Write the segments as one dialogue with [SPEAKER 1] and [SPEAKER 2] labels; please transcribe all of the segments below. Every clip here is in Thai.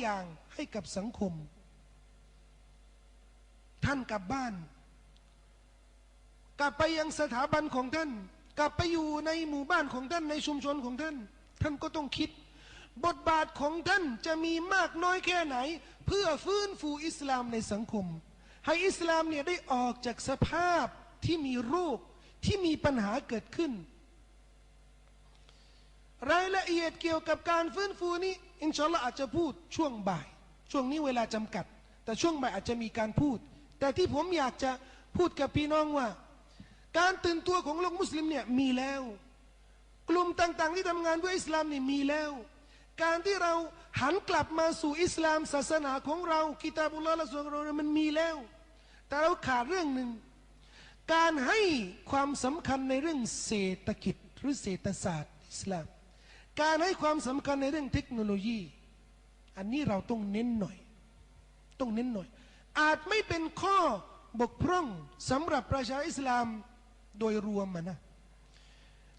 [SPEAKER 1] อย่างให้กับสังคม ท่านกลับบ้าน กลับไปยังสถาบันของท่าน กลับไปอยู่ในหมู่บ้านของท่านในชุมชนของท่าน ท่านก็ต้องคิด บทบาทของท่านจะมีมากน้อยแค่ไหน เพื่อฟื้นฟูอิสลามในสังคม ให้อิสลามเนี่ยได้ออกจากสภาพที่มีโรคที่มีปัญหาเกิดขึ้น รายละเอียดเกี่ยวกับการฟื้นฟูนี้อินชาอัลลอฮ์อาจจะพูดช่วงบ่าย ช่วงนี้เวลาจำกัด แต่ช่วงบ่ายอาจจะมีการพูด แต่ที่ผมอยากจะพูดกับพี่น้องว่า การตื่นตัวของโลกมุสลิมเนี่ยมีแล้ว กลุ่มต่างๆ ที่ทำงานเพื่ออิสลามนี่มีแล้ว การที่เราหันกลับมาสู่อิสลามศาสนาของเรากิตาบุลลาห์ละส่วนเรามันมีแล้ว แต่เราขาดเรื่องหนึ่งการให้ความสำคัญในเรื่องเศรษฐกิจหรือเศรษฐศาสตร์อิสลาม การให้ความสำคัญในเรื่องเทคโนโลยี อันนี้เราต้องเน้นหน่อย ต้องเน้นหน่อย อาจไม่เป็นข้อบกพร่องสำหรับประชาอิสลามโดยรวมนะ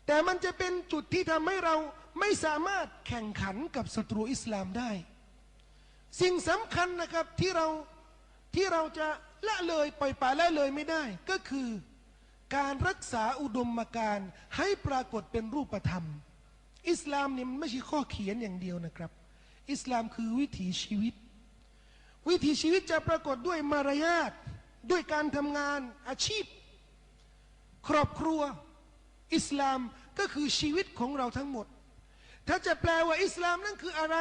[SPEAKER 1] แต่มันจะเป็นจุดที่ทำให้เราไม่สามารถแข่งขันกับศัตรูอิสลามได้ สิ่งสำคัญนะครับที่เราที่เราจะละเลยปล่อยปละละเลยไม่ได้ ก็คือการรักษาอุดมการณ์ให้ปรากฏเป็นรูปธรรม อิสลามเนี่ยมันไม่ใช่ข้อเขียนอย่างเดียวนะครับ อิสลามคือวิถีชีวิต วิถีชีวิตจะปรากฏด้วยมารยาทด้วยการทำงานอาชีพ ครอบครัว อิสลามก็คือชีวิตของเราทั้งหมด ถ้าจะแปลว่าอิสลามนั่นคืออะไร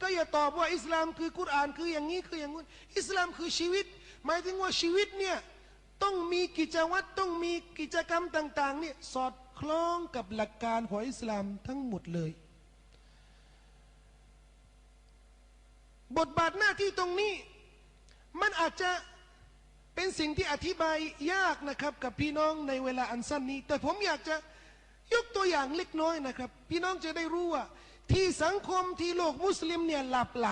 [SPEAKER 1] ก็อย่าตอบว่าอิสลามคือกุรอานคืออย่างนี้คืออย่างนู้นอิสลามคือชีวิต หมายถึงว่าชีวิตเนี่ยต้องมีกิจวัตรต้องมีกิจกรรมต่างๆเนี่ยสอด คล้องกับหลักการของอิสลามทั้งหมดเลย บทบาทหน้าที่ตรงนี้ มันอาจจะเป็นสิ่งที่อธิบายยากนะครับกับพี่น้องในเวลาอันสั้นนี้ แต่ผมอยากจะยกตัวอย่างเล็กน้อยนะครับ พี่น้องจะได้รู้ว่า ที่สังคมที่โลกมุสลิมเนี่ยหลับไหล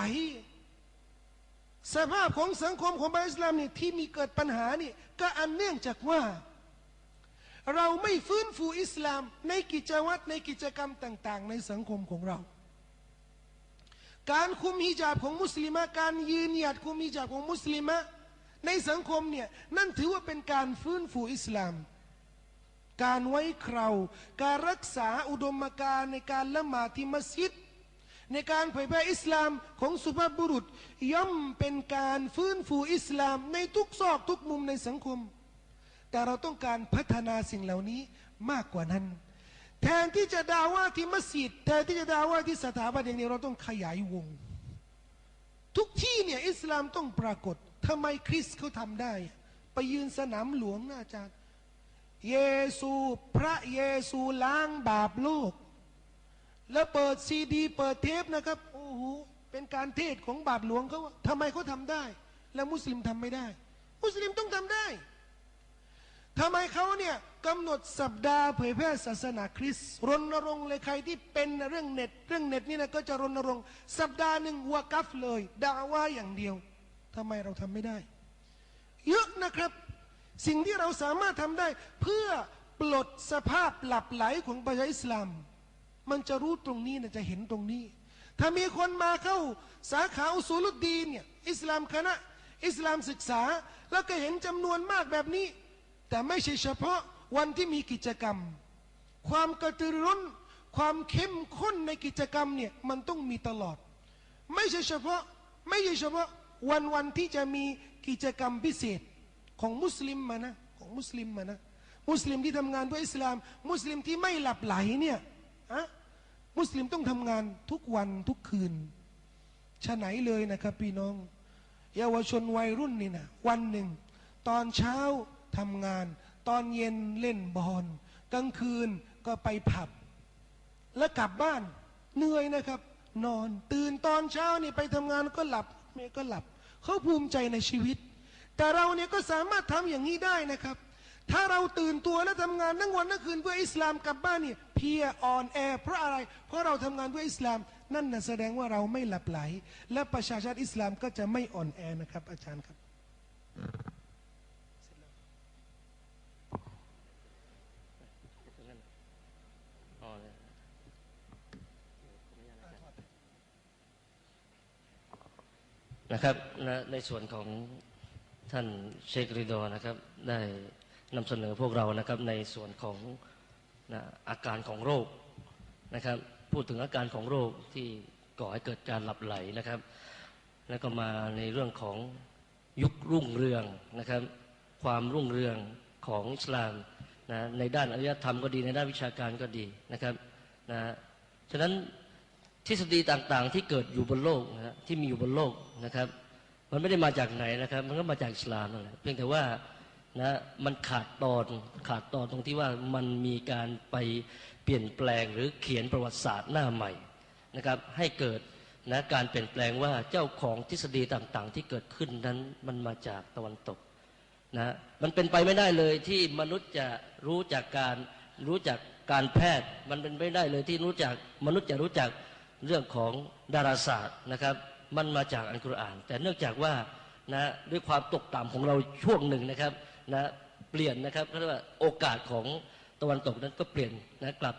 [SPEAKER 1] สภาพของสังคมของบาอิสลามเนี่ยที่มีเกิดปัญหานี่ก็อันเนื่องจากว่า เราไม่ฟื้นฟูอิสลาม ในกิจวัตรในกิจกรรมต่าง ๆ ในสังคมของเรา การคุมฮิญาบของมุสลิมะการยืนหยัดคุมฮิญาบของมุสลิมะในสังคมเนี่ยนั่นถือว่าเป็นการฟื้นฟูอิสลาม การไว้คราวการรักษาอุดมการณ์ในการละหมาดที่มัสยิดในการเผยแพร่อิสลามของสุภาพบุรุษ ย่อมเป็นการฟื้นฟูอิสลามในทุกซอกทุกมุมในสังคม แต่เราต้องการพัฒนาสิ่งเหล่านี้มากกว่านั้น แทนที่จะด่าว่าที่มัสยิดแทนที่จะด่าว่าที่สถาบันอย่างนี้เราต้องขยายวง ทุกที่เนี่ยอิสลามต้องปรากฏทำไมคริสเขาทำได้ ไปยืนสนามหลวงนะอาจารย์ เยซูพระเยซูล้างบาปโลก แล้วเปิดซีดี เปิดเทปนะครับ โอ้โห เป็นการเทศของบาปหลวงเขาทำไมเขาทำได้ แล้วมุสลิมทำไม่ได้ มุสลิมต้องทำได้ ทำไมเขาเนี่ยกำหนดสัปดาห์เผยแพร่ศาสนาคริสต์รณรงค์เลยใครที่เป็นเรื่องเน็ต เรื่องเน็ตนี่นะก็จะรณรงค์สัปดาห์หนึ่งวักัฟเลยด่าว่าอย่างเดียวทำไมเราทำไม่ได้ เยอะนะครับ สิ่งที่เราสามารถทำได้ เพื่อปลดสภาพหลับไหลของประชาอิสลาม มันจะรู้ตรงนี้นะจะเห็นตรงนี้ ถ้ามีคนมาเข้าสาขาอุสูลุดดีเนี่ยอิสลามคณะ อิสลามศึกษา แล้วก็เห็นจำนวนมากแบบนี้ แต่ไม่ใช่เฉพาะวันที่มีกิจกรรม ความกระตือร้น ความเข้มข้นในกิจกรรมเนี่ยมันต้องมีตลอด ไม่ใช่เฉพาะไม่ใช่เฉพาะวันวันที่จะมีกิจกรรมพิเศษของมุสลิมมานะของมุสลิมมานะมุสลิมที่ทำงานเพื่ออิสลาม มุสลิมที่ไม่หลับไหลเนี่ยอะมุสลิมต้องทำงานทุกวันทุกคืนชะไหนเลยนะครับพี่น้อง เยาวชนวัยรุ่นนี่นะวันหนึ่ง ตอนเช้า ทำงาน ตอนเย็นเล่นบอลกลางคืนก็ไปผับ แล้วกลับบ้านเหนื่อยนะครับ นอนตื่นตอนเช้านี่ไปทำงานก็หลับเมก็หลับ เขาภูมิใจในชีวิต แต่เราเนี่ยก็สามารถทำอย่างนี้ได้นะครับ ถ้าเราตื่นตัวและทำงานทั้งวันทั้งคืนเพื่ออิสลามกลับบ้านเนี่ยเพียอ่อนแอเพราะอะไร เพราะเราทำงานเพื่ออิสลามนั่นนะแสดงว่าเราไม่หลับไหล และประชาชาติอิสลามก็จะไม่อ่อนแอนะครับอาจารย์ครับ
[SPEAKER 2] พอเลย นะครับนะในส่วนของท่านเชคริดอนะครับ ได้นำเสนอพวกเรานะครับในส่วนของนะอาการของโรคนะครับ พูดถึงอาการของโรคที่ก่อให้เกิดการหลับไหลนะครับ แล้วก็มาในเรื่องของยุครุ่งเรืองนะครับ ความรุ่งเรืองของอิสลามนะในด้านอารยธรรมก็ดีในด้านวิชาการก็ดีนะครับนะฉะนั้น ทฤษฎีต่างๆ ที่เกิดอยู่บนโลกนะฮะที่มีอยู่บนโลกนะครับ มันไม่ได้มาจากไหนนะครับ มันก็มาจากอิสลามนั่นแหละเพียงแต่ว่านะมันขาดตอนขาดตอนตรงที่ว่ามันมีการไปเปลี่ยนแปลงหรือเขียนประวัติศาสตร์หน้าใหม่นะครับ ให้เกิดนะการเปลี่ยนแปลงว่าเจ้าของทฤษฎีต่างๆ ที่เกิดขึ้นนั้นมันมาจากตะวันตกนะมันเป็นไปไม่ได้เลยที่มนุษย์จะรู้จากการรู้จักการแพทย์ มันเป็นไม่ได้เลยที่รู้จักมนุษย์จะรู้จัก เรื่องของดาราศาสตร์นะครับ มันมาจากอัลกุรอาน แต่เนื่องจากว่านะด้วยความตกต่ำของเราช่วงหนึ่งนะครับนะเปลี่ยนนะครับเขาเรียกว่าโอกาสของตะวันตกนั้นก็เปลี่ยนนะกลับ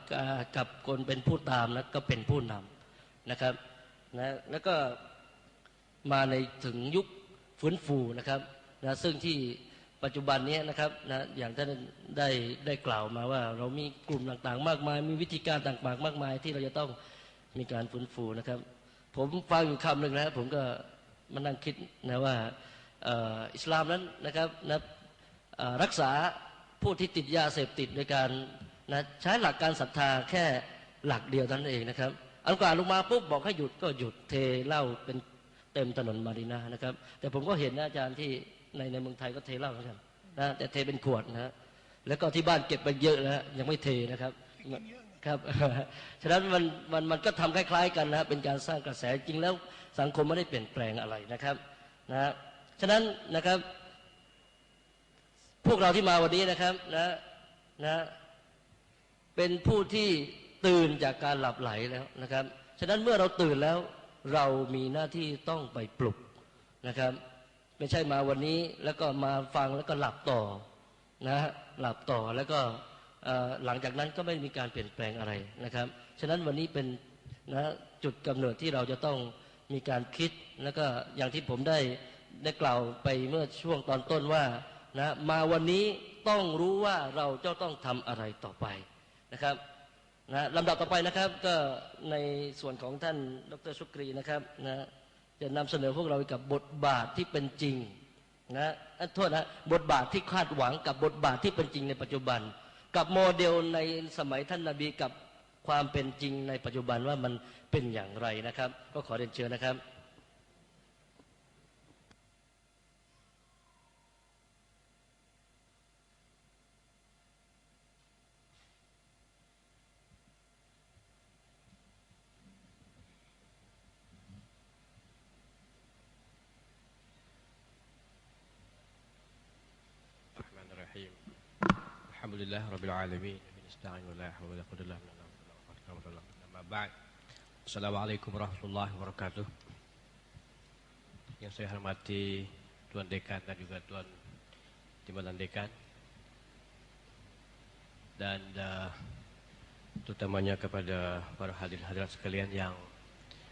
[SPEAKER 2] กลับคนเป็นผู้ตามนะก็เป็นผู้นำนะครับนะแล้วก็มาในถึงยุคฟื้นฟูนะครับนะซึ่งที่ปัจจุบันนี้นะครับนะอย่างท่านได้ได้กล่าวมาว่า เรามีกลุ่มต่างๆ มากมาย มีวิธีการต่างๆ มากมาย ที่เราจะต้อง มีการฟื้นฟูนะครับ ผมฟังอยู่คำหนึ่งนะครับผมก็มานั่งคิดนะว่าอ,อิสลามนั้นนะครับนะรักษาผู้ที่ติดยาเสพติดในการนะใช้หลักการศรัทธาแค่หลักเดียวท่านั้นเองนะครับอัลกุรอานลงมาปุ๊บบอกให้หยุดก็หยุดเทเหล้าเป็นเต็มถนนมาดีนานะครับ แต่ผมก็เห็นนะอาจารย์ที่ในในเมืองไทยก็เทเหล้าเหมือนกันนะแต่เทเป็นขวดนะฮะแล้วก็ที่บ้านเก็บไปเยอะนะฮะยังไม่เทนะครับ ครับ ฉะนั้นมันมันมันก็ทำคล้าย ๆ กันนะเป็นการสร้างกระแสจริงแล้วสังคมไม่ได้เปลี่ยนแปลงอะไรนะครับนะ ฉะนั้นนะครับ พวกเราที่มาวันนี้นะครับนะนะเป็นผู้ที่ตื่นจากการหลับไหลแล้วนะครับ ฉะนั้นเมื่อเราตื่นแล้วเรามีหน้าที่ต้องไปปลุกนะครับ ไม่ใช่มาวันนี้แล้วก็มาฟังแล้วก็หลับต่อนะหลับต่อแล้วก็ หลังจากนั้นก็ไม่มีการเปลี่ยนแปลงอะไรนะครับ ฉะนั้นวันนี้เป็นนะจุดกำเนิดที่เราจะต้องมีการคิดแล้วก็อย่างที่ผมได้ได้กล่าวไปเมื่อช่วงตอนต้นว่านะมาวันนี้ต้องรู้ว่าเราจะต้องทำอะไรต่อไปนะครับนะลำดับต่อไปนะครับก็ในส่วนของท่านดรชุกรีนะครับนะจะนำเสนอพวกเรากับบทบาทที่เป็นจริงนะโทษนะบทบาทที่คาดหวังกับบทบาทที่เป็นจริงในปัจจุบัน กับโมเดลในสมัยท่านนาบีกับความเป็นจริงในปัจจุบันว่ามันเป็นอย่างไรนะครับ ก็ขอเรียนเชิญนะครับ
[SPEAKER 3] Alhamdulillah Rabbil Alamin Nasta'in wa la hawla wa la quwwata illa billah. Assalamualaikum warahmatullahi wabarakatuh. Yang saya hormati Tuan Dekan dan juga Tuan Timbalan Dekan dan uh, terutamanya kepada para hadir hadirat sekalian yang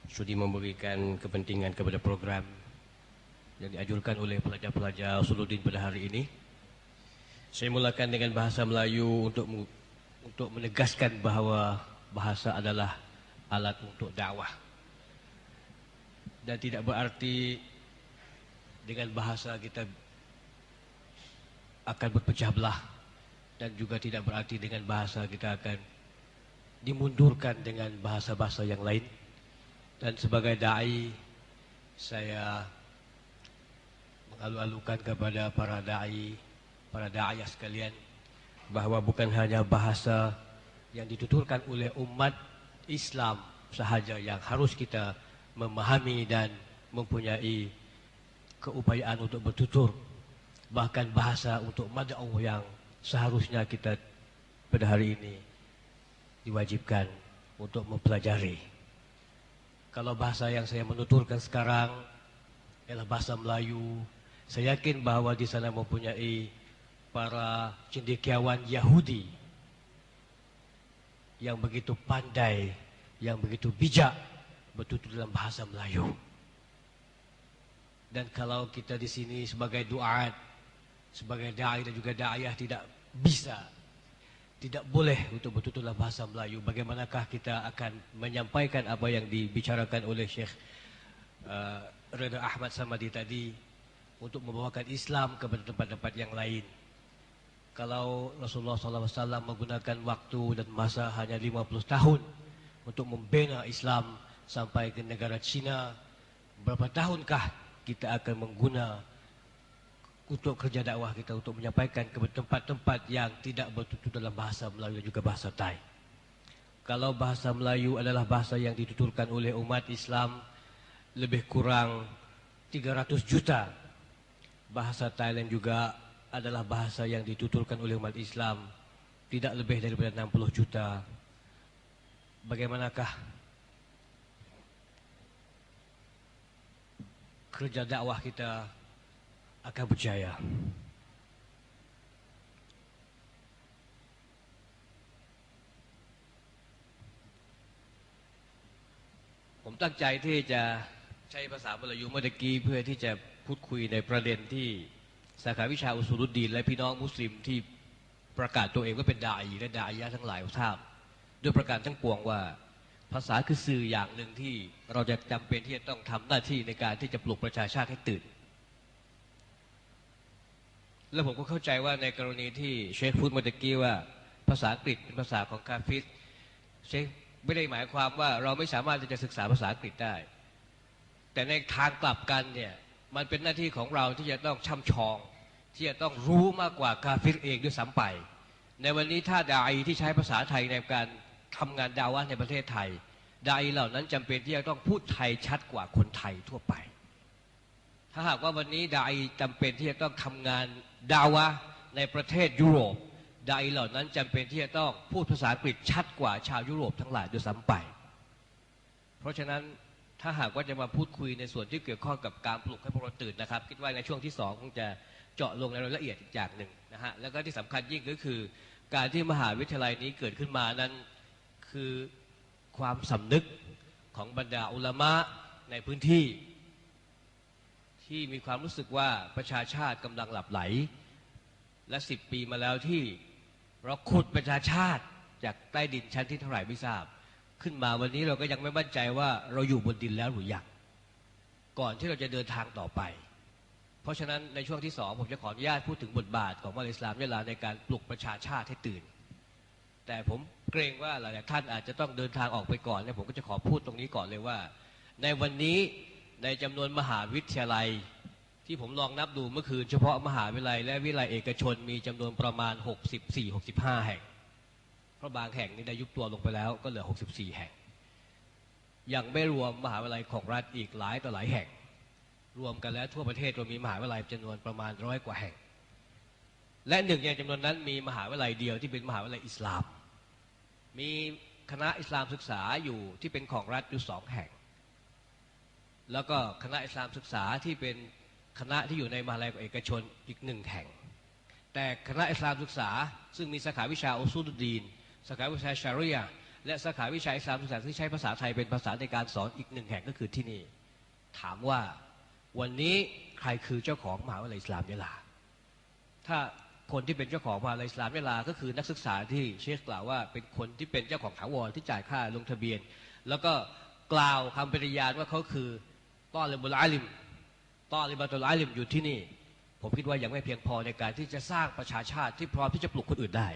[SPEAKER 3] sudi memberikan kepentingan kepada program yang diajurkan oleh pelajar-pelajar Suluddin pada hari ini saya mulakan dengan bahasa Melayu untuk untuk menegaskan bahawa bahasa adalah alat untuk dakwah. Dan tidak berarti dengan bahasa kita akan berpecah belah dan juga tidak berarti dengan bahasa kita akan dimundurkan dengan bahasa-bahasa yang lain. Dan sebagai dai saya mengalu-alukan kepada para dai, para da'ayah sekalian bahawa bukan hanya bahasa yang dituturkan oleh umat Islam sahaja yang harus kita memahami dan mempunyai keupayaan untuk bertutur bahkan bahasa untuk mad'u yang seharusnya kita pada hari ini diwajibkan untuk mempelajari. Kalau bahasa yang saya menuturkan sekarang ialah bahasa Melayu saya yakin bahawa di sana mempunyai para cendekiawan Yahudi yang begitu pandai, yang begitu bijak bertutur dalam bahasa Melayu. Dan kalau kita di sini sebagai duat, sebagai dai dan juga dayah tidak bisa, tidak boleh untuk betul-betul dalam bahasa Melayu. Bagaimanakah kita akan menyampaikan apa yang dibicarakan oleh Syekh uh, Reda Ahmad Samadi tadi untuk membawakan Islam kepada tempat-tempat yang lain. Kalau Rasulullah SAW menggunakan waktu dan masa hanya 50 tahun untuk membina Islam sampai ke negara China, berapa tahunkah kita akan mengguna untuk kerja dakwah kita untuk menyampaikan ke tempat-tempat yang tidak bertutur dalam bahasa Melayu dan juga bahasa Thai. Kalau bahasa Melayu adalah bahasa yang dituturkan oleh umat Islam lebih kurang 300 juta. Bahasa Thailand juga adalah bahasa yang dituturkan oleh umat Islam tidak lebih daripada 60 juta. Bagaimanakah kerja dakwah kita akan berjaya. ผมตั้งใจที่จะใช้ภาษาบาลีเมื่อตะกี้เพื่อที่จะพูดคุยในประเด็นที่ สาขาวิชาอุสุรุดดีนและพี่น้องมุสลิมที่ประกาศตัวเองว่าเป็นดาอีและดาอียะทั้งหลายทราบ ด้วยประการทั้งปวงว่า ภาษาคือสื่ออย่างหนึ่งที่เราจะจำเป็นที่จะต้องทำหน้าที่ในการที่จะปลุกประชาชาติให้ตื่น แล้วผมก็เข้าใจว่าในกรณีที่เชคพูดเมื่อกี้ว่า ภาษาอังกฤษเป็นภาษาของคาฟิสเชคไม่ได้หมายความว่าเราไม่สามารถที่จะศึกษาภาษาอังกฤษได้ แต่ในทางกลับกันเนี่ย มันเป็นหน้าที่ของเราที่จะต้องช่ำชอง ที่จะต้องรู้มากกว่าคาฟิสเองด้วยซ้ำไป ในวันนี้ถ้าดาอีที่ใช้ภาษาไทยในการทำงานดาวะในประเทศไทยดาอีเหล่านั้นจำเป็นที่จะต้องพูดไทยชัดกว่าคนไทยทั่วไป ถ้าหากว่าวันนี้ดาอีจำเป็นที่จะต้องทำงานดาวะในประเทศยุโรปดาอีเหล่านั้นจำเป็นที่จะต้องพูดภาษาอังกฤษชัดกว่าชาวยุโรปทั้งหลายด้วยซ้ำไป เพราะฉะนั้น ถ้าหากว่าจะมาพูดคุยในส่วนที่เกี่ยวข้องกับการปลุกให้พวกเราตื่นนะครับ คิดว่าในช่วงที่สองคงจะเจาะลงในรายละเอียดอีกอย่างหนึ่งนะฮะแล้วก็ที่สำคัญยิ่งก็คือ การที่มหาวิทยาลัยนี้เกิดขึ้นมานั้นคือความสำนึกของบรรดาอุลามะในพื้นที่ ที่มีความรู้สึกว่าประชาชาติกำลังหลับไหล และสิบปีมาแล้วที่เราขุดประชาชาติจากใต้ดินชั้นที่เท่าไหร่ไม่ทราบ ขึ้นมาวันนี้เราก็ยังไม่มั่นใจว่าเราอยู่บนดินแล้วหรือยังก่อนที่เราจะเดินทางต่อไป เพราะฉะนั้นในช่วงที่สองผมจะขออนุญาตพูดถึงบทบาทของมาเลสลามยะลาในการปลุกประชาชาติให้ตื่น แต่ผมเกรงว่าหลายท่านอาจจะต้องเดินทางออกไปก่อนเนี่ยผมก็จะขอพูดตรงนี้ก่อนเลยว่า ในวันนี้ในจำนวนมหาวิทยาลัย ที่ผมลองนับดูเมื่อคืน เฉพาะมหาวิทยาลัยและวิทยาลัยเอกชนมีจำนวนประมาณ 64-65 แห่ง ราะบางแห่งนี่ได้ยุบตัวลงไปแล้วก็เหลือ 64 แห่ง ยังไม่รวมมหาวิทยาลัยของรัฐอีกหลายต่อหลายแห่ง รวมกันแล้วทั่วประเทศเรามีมหาวิทยาลัยจำนวนประมาณร้อยกว่าแห่ง และหนึ่งในจำนวนนั้นมีมหาวิทยาลัยเดียวที่เป็นมหาวิทยาลัยอิสลาม มีคณะอิสลามศึกษาอยู่ที่เป็นของรัฐอยู่สองแห่ง แล้วก็คณะอิสลามศึกษาที่เป็นคณะที่อยู่ในมหาวิทยาลัยเอกชนอีกหนึ่งแห่ง แต่คณะอิสลามศึกษาซึ่งมีสาขาวิชาอุซูดุดีน สาขาวิชาชาริยาและสาขาวิชาอิสลามศึกษาที่ใช้ภาษาไทยเป็นภาษาในการสอนอีกหนึ่งแห่งก็คือที่นี่ ถามว่าวันนี้ใครคือเจ้าของมหาวิทยาลัยอิสลามยะลา ถ้าคนที่เป็นเจ้าของมหาวิทยาลัยอิสลามเวลา ก็คือนักศึกษาที่เชคกล่าวว่า เป็นคนที่เป็นเจ้าของถาวรที่จ่ายค่าลงทะเบียน แล้วก็กล่าวคำปฏิญาณว่าเขาคือต้อนเลบุลอาลิมต้อนเลบัตุลอาลิมอยู่ที่นี่ ผมคิดว่ายังไม่เพียงพอในการที่จะสร้างประชาชาติที่พร้อมที่จะปลุกคนอื่นได้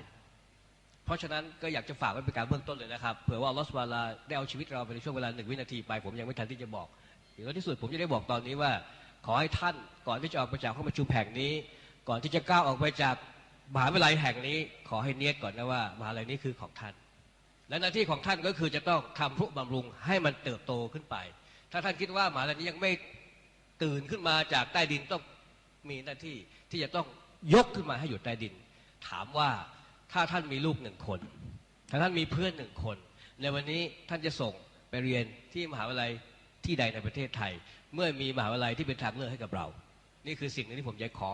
[SPEAKER 3] เพราะฉะนั้นก็อยากจะฝากไว้เป็นการเบื้องต้นเลยนะครับเผื่อว่าลอสวาลาได้เอาชีวิตเราไปในช่วงเวลาหนึ่งวินาทีไป ผมยังไม่ทันที่จะบอกอย่างที่สุดผมจะได้บอกตอนนี้ว่า ขอให้ท่านก่อนที่จะออกไปจากห้องประชุมแห่งนี้ ก่อนที่จะก้าวออกไปจากมหาวิทยาลัยแห่งนี้ ขอให้เนียดก่อนนะว่ามหาวิทยาลัยนี้คือของท่าน และหน้าที่ของท่านก็คือจะต้องทำพุบำรุงให้มันเติบโตขึ้นไป ถ้าท่านคิดว่ามหาวิทยาลัยนี้ยังไม่ตื่นขึ้นมาจากใต้ดินต้องมีหน้าที่ที่จะต้องยกขึ้นมาให้อยู่ใต้ดิน ถามว่า ถ้าท่านมีลูกหนึ่งคน ถ้าท่านมีเพื่อนหนึ่งคน ในวันนี้ท่านจะส่งไปเรียนที่มหาวิทยาลัยที่ใดในประเทศไทย เมื่อมีมหาวิทยาลัยที่เป็นทางเลือกให้กับเรา นี่คือสิ่งที่ผมอยากขอ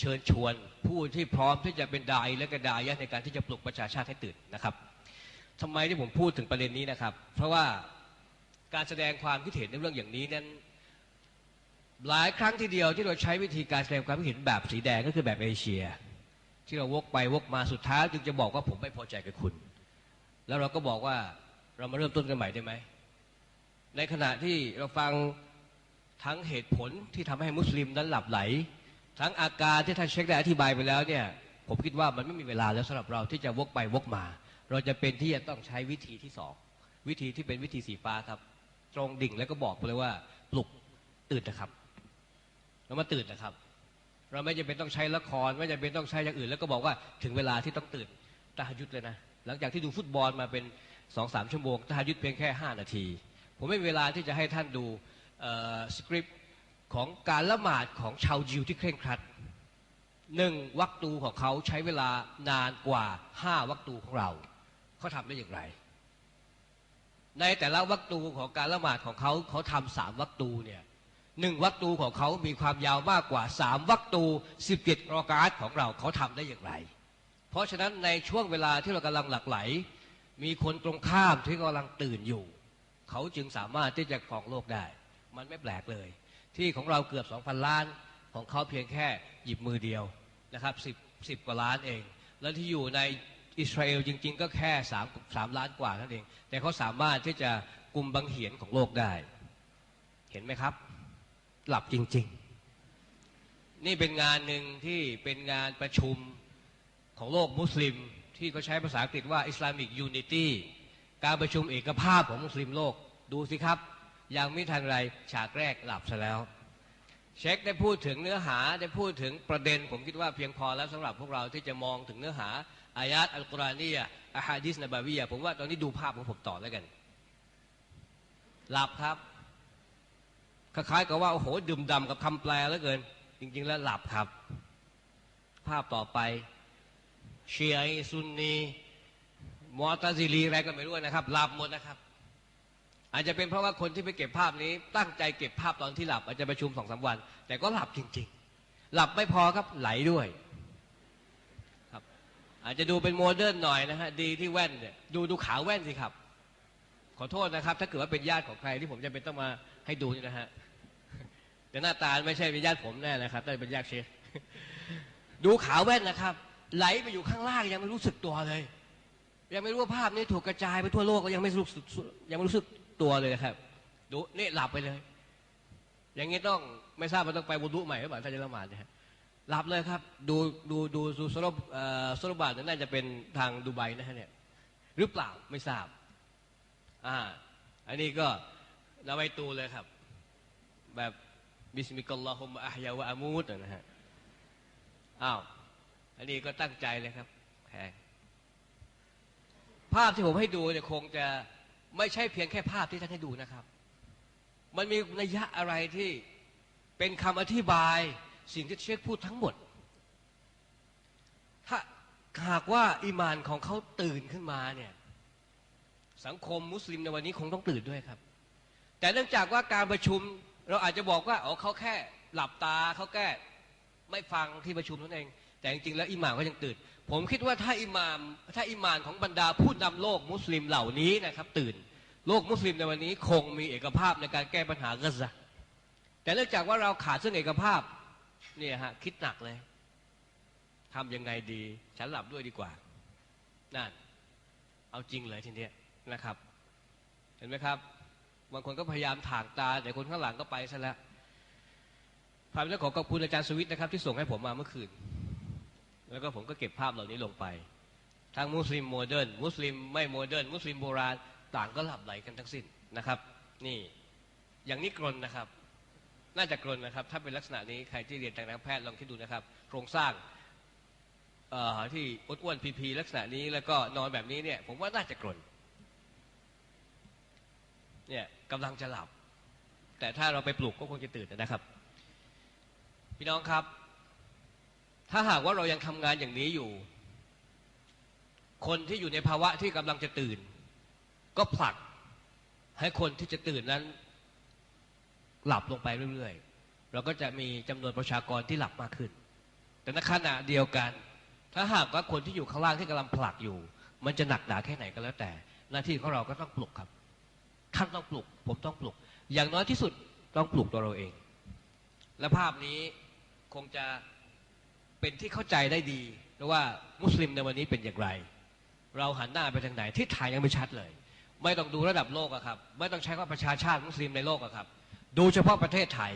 [SPEAKER 3] เชิญชวนผู้ที่พร้อมที่จะเป็นดายและกระดายะในการที่จะปลุกประชาชาติให้ตื่นนะครับทำไมที่ผมพูดถึงประเด็นนี้นะครับ เพราะว่าการแสดงความคิดเห็นในเรื่องอย่างนี้นั้นหลายครั้งทีเดียวที่เราใช้วิธีการแสดงความคิดเห็นแบบสีแดงก็คือแบบเอเชีย เราวกไปวกมาสุดท้ายจึงจะบอกว่าผมไม่พอใจกับคุณ แล้วเราก็บอกว่าเรามาเริ่มต้นกันใหม่ได้ไหม ในขณะที่เราฟังทั้งเหตุผลที่ทำให้มุสลิมนั้นหลับไหล ทั้งอาการที่ท่านเช็คได้อธิบายไปแล้วเนี่ยผมคิดว่ามันไม่มีเวลาแล้วสำหรับเราที่จะวกไปวกมา เราจะเป็นที่จะต้องใช้วิธีที่สองวิธีที่เป็นวิธีสีฟ้าครับ ตรงดิ่งแล้วก็บอกไปเลยว่าปลุกตื่นนะครับเรามาตื่นนะครับ เราไม่จำเป็นต้องใช้ละคร ไม่จำเป็นต้องใช้อย่างอื่น แล้วก็บอกว่าถึงเวลาที่ต้องตื่นตาหยุดเลยนะ หลังจากที่ดูฟุตบอลมาเป็นสองสามชั่วโมงตาหยุดเพียงแค่ห้านาที ผมไม่มีเวลาที่จะให้ท่านดูสคริปต์ของการละหมาดของชาวยิวที่เคร่งครัดหนึ่งวักตูของเขาใช้เวลานานกว่าห้าวักตูของเราเขาทำได้อย่างไร ในแต่ละวักตูของการละหมาดของเขาเขาทำสามวักตูเนี่ย หนึ่งวัตูของเขามีความยาวมากกว่าสามวัตูสิบเจ็ดรอกาสของเราเขาทำได้อย่างไร เพราะฉะนั้นในช่วงเวลาที่เรากำลังหลักไหล มีคนตรงข้ามที่กำลังตื่นอยู่ เขาจึงสามารถที่จะครองโลกได้ มันไม่แปลกเลย ที่ของเราเกือบ2,000ล้านของเขาเพียงแค่หยิบมือเดียวนะครับสิบสิบกว่าล้านเอง แล้วที่อยู่ในอิสราเอลจริง ๆ ก็แค่สามสามล้านกว่านั่นเอง แต่เขาสามารถที่จะกลุ่มบังเหียนของโลกได้ เห็นไหมครับ หลับจริง ๆ นี่เป็นงานหนึ่งที่เป็นงานประชุมของโลกมุสลิมที่เขาใช้ภาษาอังกฤษว่า Islamic Unity การประชุมเอกภาพของมุสลิมโลกดูสิครับ ยังไม่ทันไรฉากแรกหลับซะแล้ว เช็คได้พูดถึงเนื้อหาได้พูดถึงประเด็น ผมคิดว่าเพียงพอแล้วสำหรับพวกเราที่จะมองถึงเนื้อหาอายาตอัลกุรอานียอะฮะดิษนบาวียผมว่าตอนนี้ดูภาพของผมต่อแล้วกัน หลับครับ คล้ายๆกับว่าโอ้โหดื่มดำกับคำแปลแล้วเกิน จริง ๆ แล้วหลับครับ ภาพต่อไปเชียร์ซุนนีมอตาซิลีอะไรก็ไม่รู้นะครับหลับหมดนะครับ อาจจะเป็นเพราะว่าคนที่ไปเก็บภาพนี้ ตั้งใจเก็บภาพตอนที่หลับ อาจจะประชุมสองสาวัน แต่ก็หลับจริง ๆ หลับไม่พอครับไหลด้วยครับ อาจจะดูเป็นโมเดิร์นหน่อยนะฮะดีที่แว่นเนี่ยดูดูขาแว่นสิครับ ขอโทษนะครับ ถ้าเกิดว่าเป็นญาติของใครที่ผมจะเป็นต้องมา ให้ดูนี่นะฮะแต่หน้าตาไม่ใช่เป็นญาติผมแน่นะครับแต้องเป็นญาติเชฟดูขาวแว่นนะครับ ไหลไปอยู่ข้างล่างยังไม่รู้สึกตัวเลย ยังไม่รู้ว่าภาพนี้ถูกกระจายไปทั่วโลกก็ยังไม่รู้สึกยังไม่รู้สึกตัวเลยนะครับ ดูนี่หลับไปเลย อย่างนี้ต้องไม่ทราบว่าต้องไปวุดุใหม่หรือเปล่าถ้าจะละหมาดเนี่ยหลับเลยครับ ดูดูดูดูโซโลโซโลบาทน่าจะเป็นทางดูไบนะฮะเนี่ยหรือเปล่าไม่ทราบอ่าอันนี้ก็ นาไวตูเลยครับ แบบบิสมิลลาฮุมอัฮยาวะอามูดนะฮะอ้าวอันนี้ก็ตั้งใจเลยครับแพงภาพที่ผมให้ดูเนี่ยคงจะไม่ใช่เพียงแค่ภาพที่ท่านให้ดูนะครับ มันมีนัยยะอะไรที่เป็นคำอธิบายสิ่งที่เชคพูดทั้งหมด ถ้าหากว่าอิมานของเขาตื่นขึ้นมาเนี่ย สังคมมุสลิมในวันนี้คงต้องตื่นด้วยครับ แต่เนื่องจากว่าการประชุมเราอาจจะบอกว่าอ๋อเขาแค่หลับตาเขาแค่ไม่ฟังที่ประชุมนั่นเอง แต่จริงๆแล้วอิหม่ามก็ยังตื่น ผมคิดว่าถ้าอิหม่ามถ้าอิหม่านของบรรดาผู้นำโลกมุสลิมเหล่านี้นะครับ ตื่น โลกมุสลิมในวันนี้คงมีเอกภาพในการแก้ปัญหากัซะแต่เนื่องจากว่าเราขาดซึ่งเอกภาพเนี่ยฮะคิดหนักเลยทำยังไงดี ฉันหลับด้วยดีกว่านั่นเอาจริงเลยทีเนี้ยนะครับ เห็นไหมครับ บางคนก็พยายามถางตา แต่คนข้างหลังก็ไปซะแล้วภาพนี้ขอขอบคุณอาจารย์สวิทนะครับ ที่ส่งให้ผมมาเมื่อคืน แล้วก็ผมก็เก็บภาพเหล่านี้ลงไป ทั้งมุสลิมโมเดิร์นมุสลิมไม่โมเดิร์นมุสลิมโบราณต่างก็หลับไหลกันทั้งสิ้นนะครับ นี่อย่างนี้กรนนะครับ น่าจะกรนนะครับ ถ้าเป็นลักษณะนี้ใครที่เรียนทางการแพทย์ลองคิดดูนะครับ โครงสร้างที่อ้วนๆพีๆลักษณะนี้แล้วก็นอนแบบนี้เนี่ย ผมว่าน่าจะกรนเนี่ย กำลังจะหลับ แต่ถ้าเราไปปลุกก็คงจะตื่นนะครับ พี่น้องครับ ถ้าหากว่าเรายังทำงานอย่างนี้อยู่ คนที่อยู่ในภาวะที่กำลังจะตื่น ก็ผลักให้คนที่จะตื่นนั้น หลับลงไปเรื่อยๆ เราก็จะมีจำนวนประชากรที่หลับมากขึ้น แต่ในขณะเดียวกัน ถ้าหากว่าคนที่อยู่ข้างล่างที่กำลังผลักอยู่ มันจะหนักหนาแค่ไหนก็แล้วแต่ หน้าที่ของเราก็ต้องปลุกครับ ท่านต้องปลุก ผมต้องปลุก อย่างน้อยที่สุดต้องปลุกตัวเราเอง และภาพนี้คงจะเป็นที่เข้าใจได้ดีว่ามุสลิมในวันนี้เป็นอย่างไร เราหันหน้าไปทางไหนทิศทางยังไม่ชัดเลย ไม่ต้องดูระดับโลกอะครับ ไม่ต้องใช้ว่าประชาชาติมุสลิมในโลกอะครับ ดูเฉพาะประเทศไทย